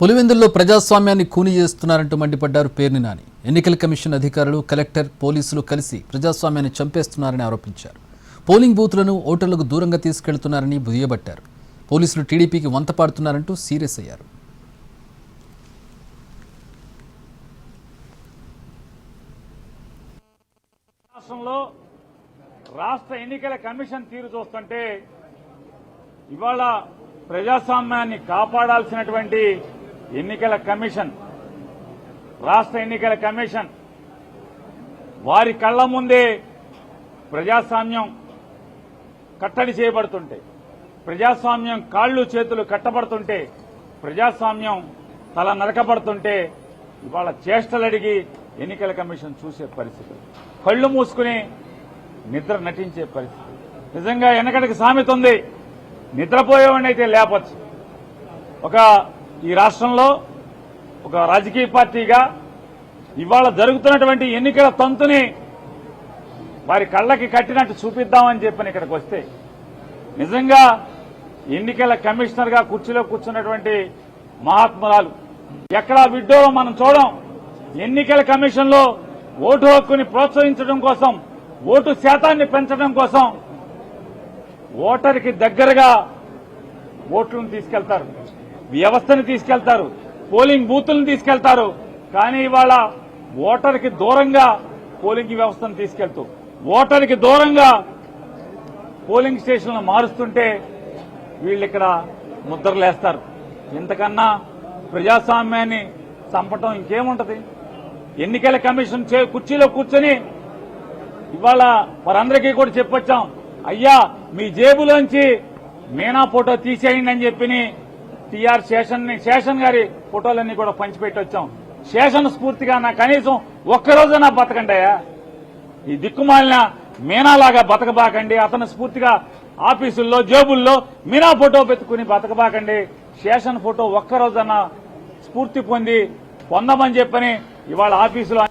పులివెందుల్లో ప్రజాస్వామ్యాన్ని కూని చేస్తున్నారంటూ మండిపడ్డారు పేర్ని నాని. ఎన్నికల కమిషన్ అధికారులు కలెక్టర్ పోలీసులు కలిసి ప్రజాస్వామ్యాన్ని చంపేస్తున్నారని ఆరోపించారు. పోలింగ్ బూత్లను ఓటర్లకు దూరంగా తీసుకెళ్తున్నారని బుయ్యబట్టారు పోలీసులు టీడీపీకి వంత పాడుతున్నారంటూ సీరియస్ అయ్యారు. రాష్ట్రంలో రాష్ట్ర ఎన్నికల కమిషన్ తీరు చూస్తుంటే ఇవాళ ప్రజాస్వామ్యాన్ని కాపాడాల్సినటువంటి ఎన్నికల కమిషన్ రాష్ట్ర ఎన్నికల కమిషన్ వారి కళ్ళ ముందే ప్రజాస్వామ్యం కట్టడి చేయబడుతుంటే ప్రజాస్వామ్యం కాళ్ళు చేతులు కట్టబడుతుంటే ప్రజాస్వామ్యం తల నరకబడుతుంటే ఇవాళ చేష్టలడిగి ఎన్నికల కమిషన్ చూసే పరిస్థితి. కళ్ళు మూసుకుని నిద్ర నటించే పరిస్థితి. నిజంగా వెనకటికి సామెత ఉంది. నిద్రపోయేవాడినైతే అయితే లేపచ్చు. ఒక ఈ రాష్ట్రంలో ఒక రాజకీయ పార్టీగా ఇవాళ జరుగుతున్నటువంటి ఎన్నికల తంతుని వారి కళ్ళకి కట్టినట్టు చూపిద్దామని చెప్పని ఇక్కడికి వస్తే నిజంగా ఎన్నికల కమిషనర్గా కుర్చీలో కూర్చున్నటువంటి మహాత్మురాలు ఎక్కడా విడ్డోలో మనం చూడం. ఎన్నికల కమిషన్లో ఓటు హక్కుని ప్రోత్సహించడం కోసం ఓటు శాతాన్ని పెంచడం కోసం ఓటర్కి దగ్గరగా ఓట్లను తీసుకెళ్తారు. వ్యవస్థను తీసుకెళ్తారు పోలింగ్ బూతులను తీసుకెళ్తారు కానీ ఇవాళ ఓటర్కి దూరంగా పోలింగ్ వ్యవస్థను తీసుకెళ్తూ ఓటర్కి దూరంగా పోలింగ్ స్టేషన్లు మారుస్తుంటే వీళ్ళు ఇక్కడ ముద్రలేస్తారు. ఇంతకన్నా ప్రజాస్వామ్యాన్ని చంపటం ఇంకేముంటది? ఎన్నికల కమిషన్ చే- కుర్చీలో కూర్చొని ఇవాళ వారందరికీ కూడా చెప్పొచ్చాం అయ్యా మీ జేబులోంచి మీనా ఫోటో తీసేయండి అని చెప్పి టిఆర్ శేషన్ శేషన్ గారి ఫోటోలన్నీ కూడా పంచిపెట్టి వచ్చాం. శేషన్ స్ఫూర్తిగా నా కనీసం ఒక్కరోజైనా బతకండియా ఈ దిక్కుమాలిన మీనాలాగా బతకబాకండి. అతను స్ఫూర్తిగా ఆఫీసుల్లో జేబుల్లో మీనా ఫోటో పెట్టుకుని బతకబాకండి. శేషన్ ఫోటో ఒక్కరోజన్నా స్ఫూర్తి పొంది పొందమని చెప్పని ఇవాళ ఆఫీసులో